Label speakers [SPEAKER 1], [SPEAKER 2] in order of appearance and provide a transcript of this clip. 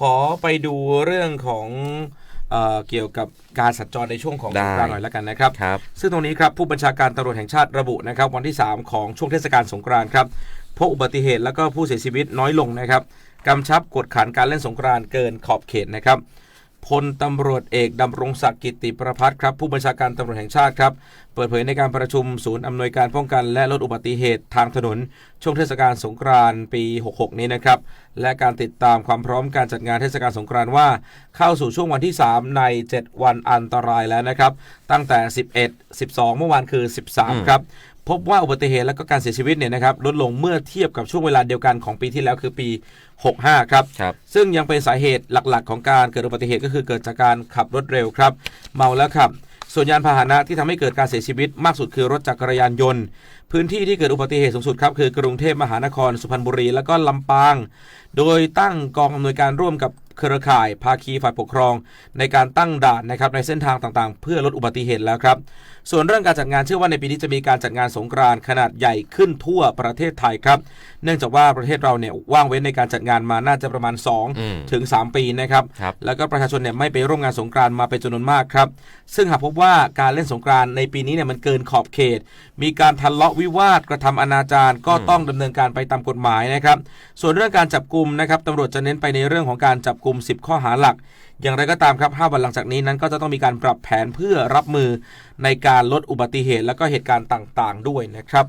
[SPEAKER 1] ขอไปดูเรื่องของเออเกี่ยวกับการสัญจรในช่วงของ
[SPEAKER 2] ได้
[SPEAKER 1] สงกรานต์หน่อยแล้วกันนะครับ
[SPEAKER 2] ครับ
[SPEAKER 1] ซึ่งตรงนี้ครับผู้บัญชาการตำรวจแห่งชาติระบุนะครับ วันที่ 3 ของช่วงเทศกาลสงกรานต์ครับพบอุบัติเหตุแล้วก็ผู้เสียชีวิตน้อยลงนะครับกำชับกดขันการเล่นสงกรานต์เกินขอบเขตนะครับ พลตำรวจเอกดำรงศักดิ์กิติประพัฒน์ครับ ผู้บัญชาการตำรวจแห่งชาติครับ เปิดเผยในการประชุมศูนย์อำนวยการป้องกันและลดอุบัติเหตุทางถนน ช่วงเทศกาลสงกรานต์ปี 66 นี้นะครับ และการติดตามความพร้อมการจัดงานเทศกาลสงกรานต์ว่า เข้าสู่ช่วงวันที่ 3 ใน 7 วันอันตรายแล้วนะครับ ตั้งแต่ 11 12 เมื่อวานคือ 13 ครับ พบว่าอุบัติเหตุและก็การเสียชีวิตเนี่ยนะครับลดลงเมื่อเทียบกับช่วงเวลาเดียวกันของปีที่แล้วคือปี 65 ครับ
[SPEAKER 2] ครับ
[SPEAKER 1] ซึ่งยังเป็นสาเหตุหลักๆ ของการเกิดอุบัติเหตุก็คือเกิดจากการขับรถเร็วครับ เมาแล้วขับ ส่วนยานพาหนะที่ทำให้เกิดการเสียชีวิตมากสุดคือรถจักรยานยนต์ พื้นที่ที่เกิดอุบัติเหตุสูงสุดครับคือกรุงเทพมหานครสุพรรณบุรี และก็ลำปาง โดยตั้งกองอำนวยการร่วมกับเครือข่าย ภาคีฝ่ายปกครอง ในการตั้งด่านนะครับในเส้นทางต่างๆ เพื่อลดอุบัติเหตุแล้วครับ ส่วนเรื่องการจัดงานเชื่อว่าในปีนี้จะมีการจัดงานสงกรานต์ขนาดใหญ่ขึ้นทั่วประเทศไทยครับ เนื่องจากว่าประเทศเราเนี่ยว่างเว้นในการจัดงานมาน่าจะประมาณ
[SPEAKER 2] อืม
[SPEAKER 1] 2ถึง 3 ปีนะครับ
[SPEAKER 2] ครับ
[SPEAKER 1] แล้วก็ประชาชนเนี่ยไม่ไปร่วมงานสงกรานต์มาเป็นจำนวนมากครับซึ่งหากพบว่าการเล่นสงกรานต์ในปีนี้เนี่ยมันเกินขอบเขต มีการทะเลาะวิวาทกระทำอนาจารก็ต้องดำเนินการไปตามกฎหมายนะครับ ส่วนเรื่องการจับกลุ่มนะครับตำรวจจะเน้นไปในเรื่องของการจับกลุ่ม 10 ข้อหาหลัก อย่างไรก็ตามครับ5วันหลังจากนี้นั้นก็จะต้องมีการปรับแผนเพื่อรับมือในการลดอุบัติเหตุและก็เหตุการณ์ต่าง ๆ ด้วยนะครับ